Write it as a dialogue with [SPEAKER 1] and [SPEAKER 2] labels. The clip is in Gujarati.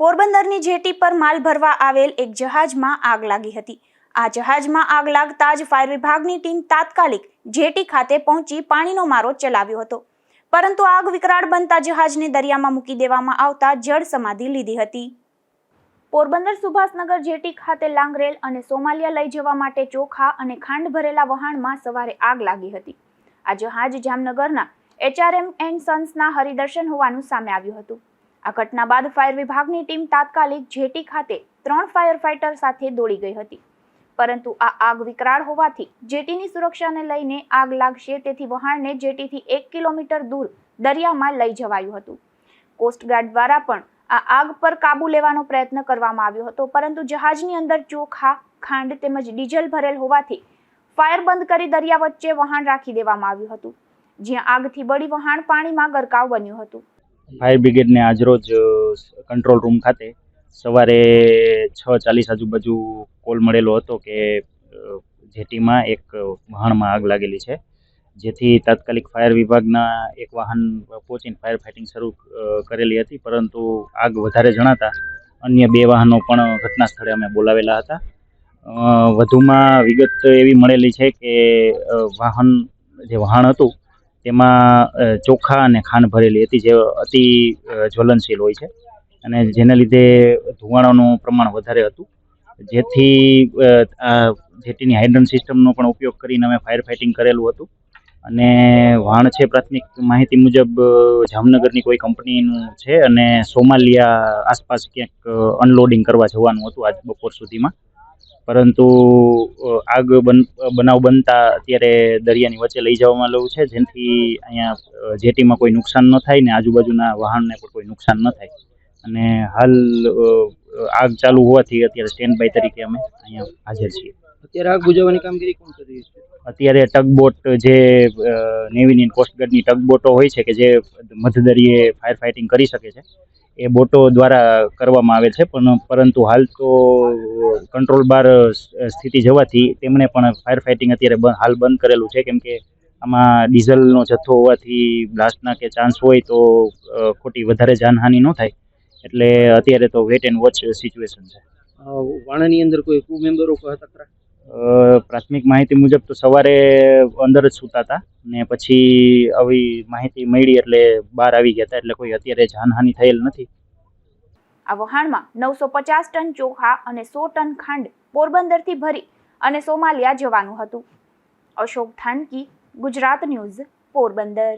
[SPEAKER 1] પોરબંદરની જેટી પર માલ ભરવા આવેલ એક જહાજમાં આગ લાગી હતી. આ જહાજમાં આગ લાગતા જ ફાયર વિભાગની ટીમ તાત્કાલિક જેટી ખાતે પહોંચી પાણીનો મારો ચલાવ્યો હતો. પરંતુ આગ વિકરાળ બનતા જહાજને દરિયામાં મૂકી દેવામાં આવતા જળ સમાધિ લીધી હતી. પોરબંદર સુભાષનગર જેટી ખાતે લાંગરેલ અને સોમાલિયા લઈ જવા માટે ચોખા અને ખાંડ ભરેલા વહાણમાં સવારે આગ લાગી હતી. આ જહાજ જામનગરના એચઆરએમ એન્ડ સન્સના હરિદર્શન હોવાનું સામે આવ્યું હતું. આ ઘટના બાદ ફાયર વિભાગની ટીમ તાત્કાલિક જેટી ખાતે ત્રણ ફાયર ફાઇટર સાથે દોડી ગઈ હતી. પરંતુ આ આગ વિકરાળ હોવાથી જેટીની સુરક્ષાને લઈને આગ લાગશે તેથી વહાણને જેટીથી એક કિલોમીટર દૂર દરિયામાં લઈ જવાયું હતું. કોસ્ટગાર્ડ દ્વારા પણ આ આગ પર કાબુ લેવાનો પ્રયત્ન કરવામાં આવ્યો હતો, પરંતુ જહાજની અંદર ચોખા, ખાંડ તેમજ ડીઝલ ભરેલ હોવાથી ફાયર બંધ કરી દરિયા વચ્ચે વહાણ રાખી દેવામાં આવ્યું હતું, જ્યાં આગથી બળી વહાણ પાણીમાં ગરકાવ બન્યું હતું.
[SPEAKER 2] ફાયર બ્રિગેડને આજરોજ કંટ્રોલ રૂમ ખાતે સવારે છ ચાલીસ આજુબાજુ કોલ મળેલો હતો કે જેટીમાં એક વહાણમાં આગ લાગેલી છે, જેથી તાત્કાલિક ફાયર વિભાગના એક વાહન પહોંચીને ફાયર ફાઇટિંગ શરૂ કરેલી હતી, પરંતુ આગ વધારે જણાતા અન્ય બે વાહનો પણ ઘટના સ્થળે અમે બોલાવેલા હતા. વધુમાં વિગત એવી મળેલી છે કે વાહન, જે વહાણ હતું તેમાં ચોખા અને ખાંડ ભરેલી હતી જે અતિ જ્વલનશીલ હોય છે. અને જેના લીધે ધુવાણાનું પ્રમાણ વધારે હતું. જેથી આ જેટીની હાઇડ્રન સિસ્ટમનો પણ ઉપયોગ કરીને અમે ફાયર ફાઇટિંગ કરેલું હતું. અને વાણ છે પ્રાથમિક માહિતી મુજબ જામનગરની કોઈ કંપનીનું છે અને સોમાલિયા આસપાસ ક્યાંક અનલોડિંગ કરવા જવાનું હતું આજ બપોર સુધીમાં. પરંતુ આગ બન બનાવ બનતા અત્યારે દરિયાની વચ્ચે લઈ જવામાં આવ્યું છે. જેથી અહીંયા જેટીમાં કોઈ નુકસાન ન થાય ને આજુબાજુના વાહનને પણ કોઈ નુકસાન ન થાય. અને હાલ આગ ચાલુ હોવાથી અત્યારે સ્ટેન્ડ બાય તરીકે અમે અહીંયા હાજર છીએ.
[SPEAKER 3] અત્યારે આગ બુજાવવાની કામગીરી કોણ કરી છે?
[SPEAKER 2] અત્યારે ટગબોટ જે નેવીની કોસ્ટગાર્ડની ટગબોટો હોય છે કે જે મધદરિયે ફાયર ફાઇટિંગ કરી શકે છે. એ બોટો દ્વારા કરવામાં આવે છે, પણ પરંતુ હાલ તો કંટ્રોલ બાર સ્થિતિ જવાથી તેમણે પણ ફાયર ફાઇટિંગ અત્યારે હાલ બંધ કરેલું છે, કેમ કે આમાં ડીઝલનો જથ્થો હોવાથી બ્લાસ્ટના કે ચાન્સ હોય તો ખોટી વધારે જાનહાનિ ન થાય. એટલે અત્યારે તો વેટ એન્ડ વોચ સિચ્યુએશન છે.
[SPEAKER 3] વાણાની અંદર કોઈ ક્રૂ મેમ્બરો હતા
[SPEAKER 2] પ્રાથમિક માહિતી મુજબ તો સવારે અંદર જ સૂતા હતા ને પછી આવી માહિતી મળી એટલે બહાર આવી ગયા હતા એટલે કોઈ અત્યારે જાનહાનિ થયેલ નથી.
[SPEAKER 1] આ વહાણમાં નવસો પચાસ ટન ચોખા અને સો ટન ખાંડ પોરબંદરથી ભરી અને સોમાલિયા જવાનું હતું. અશોક થાનકી, ગુજરાત ન્યૂઝ, પોરબંદર.